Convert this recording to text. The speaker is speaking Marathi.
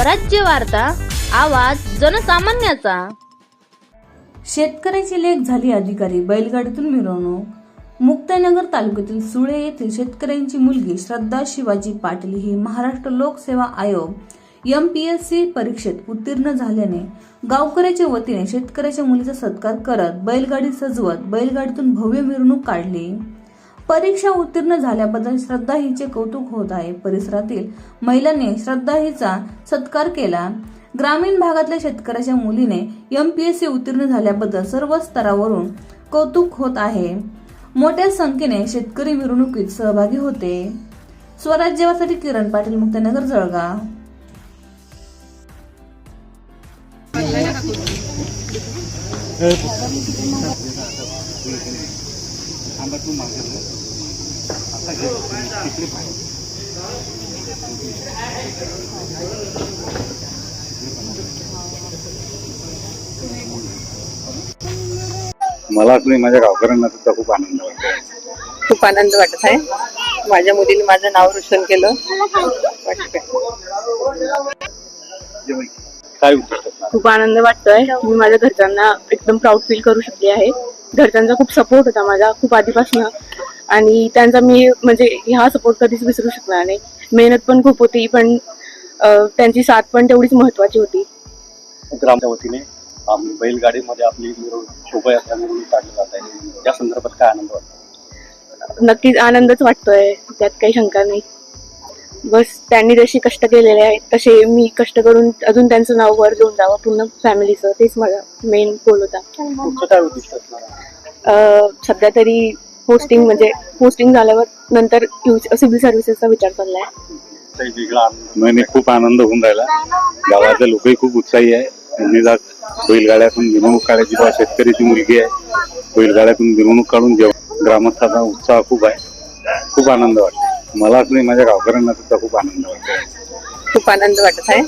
स्वराज्य वार्ता आवाज जनसामान्याचा. शेतकऱ्याची लेख झाली अधिकारी बैलगाडीतून मिरवणूक. मुक्ताईनगर तालुक्यातील सुळे येथील शेतकऱ्यांची मुलगी श्रद्धा शिवाजी पाटील ही महाराष्ट्र लोकसेवा आयोग एम पी एस सी परीक्षेत उत्तीर्ण झाल्याने गावकऱ्याच्या वतीने शेतकऱ्याच्या मुलीचा सत्कार करत बैलगाडी सजवत बैलगाडीतून भव्य मिरवणूक काढली. परीक्षा उत्तीर्ण झाल्याबद्दल श्रद्धा हिचे कौतुक होत आहे. परिसरातील महिलांनी श्रद्धा हिचा सत्कार केला. ग्रामीण भागातल्या शेतकऱ्याच्या मुलीने यम पी एस सी उत्तीर्ण झाल्याबद्दल सर्व स्तरावरून कौतुक होत आहे. मोठ्या संख्येने शेतकरी मिरवणुकीत सहभागी होते. स्वराज्यवासाठी किरण पाटील मुक्तनगर जळगाव. मला असं नाही माझ्या गावकऱ्यांना सुद्धा खूप आनंद वाटतो. खूप आनंद वाटत आहे. माझ्या मुलीने माझं नाव रोशन केलं. काय खूप आनंद वाटतोय. मी माझ्या घरच्यांना एकदम प्राऊड फील करू शकली आहे. घरच्यांचा खूप सपोर्ट होता माझा खूप आधीपासून. आणि त्यांचा मी म्हणजे ह्या सपोर्ट कधीच विसरू शकणार नाही. मेहनत पण खूप होती पण त्यांची साथ पण तेवढीच महत्वाची होती. ग्रामच्या वतीने आम्ही बैलगाडीमध्ये आपली मिरवणूक शोभायात्रा मिरवणूक काढली जात आहे. या संदर्भात काय आनंद वाटतो? नक्कीच आनंदच वाटतोय त्यात काही शंका नाही. बस त्यांनी जशी कष्ट केलेले आहेत तसे मी कष्ट करून अजून त्यांचं नाव वर घेऊन जावं पूर्ण फॅमिलीचं तेच माझा मेन गोल होता. सध्या तरी पोस्टिंग म्हणजे पोस्टिंग झाल्यावर नंतर सिव्हिल सर्व्हिसेसचा विचार चाललाय. खूप आनंद होऊन राहिला. गावातले लोकही खूप उत्साही आहे. त्यांनी जात बैलगाड्यातून मिरवणूक काढायची बा शेतकऱ्याची मुलगी आहे बैलगाड्यातून मिरवणूक काढून जेव्हा ग्रामस्थाचा उत्साह खूप आहे. खूप आनंद वाटतो. मला नाही माझ्या गावकऱ्यांना सुद्धा खूप आनंद वाटतो खूप आनंद वाटत आहे.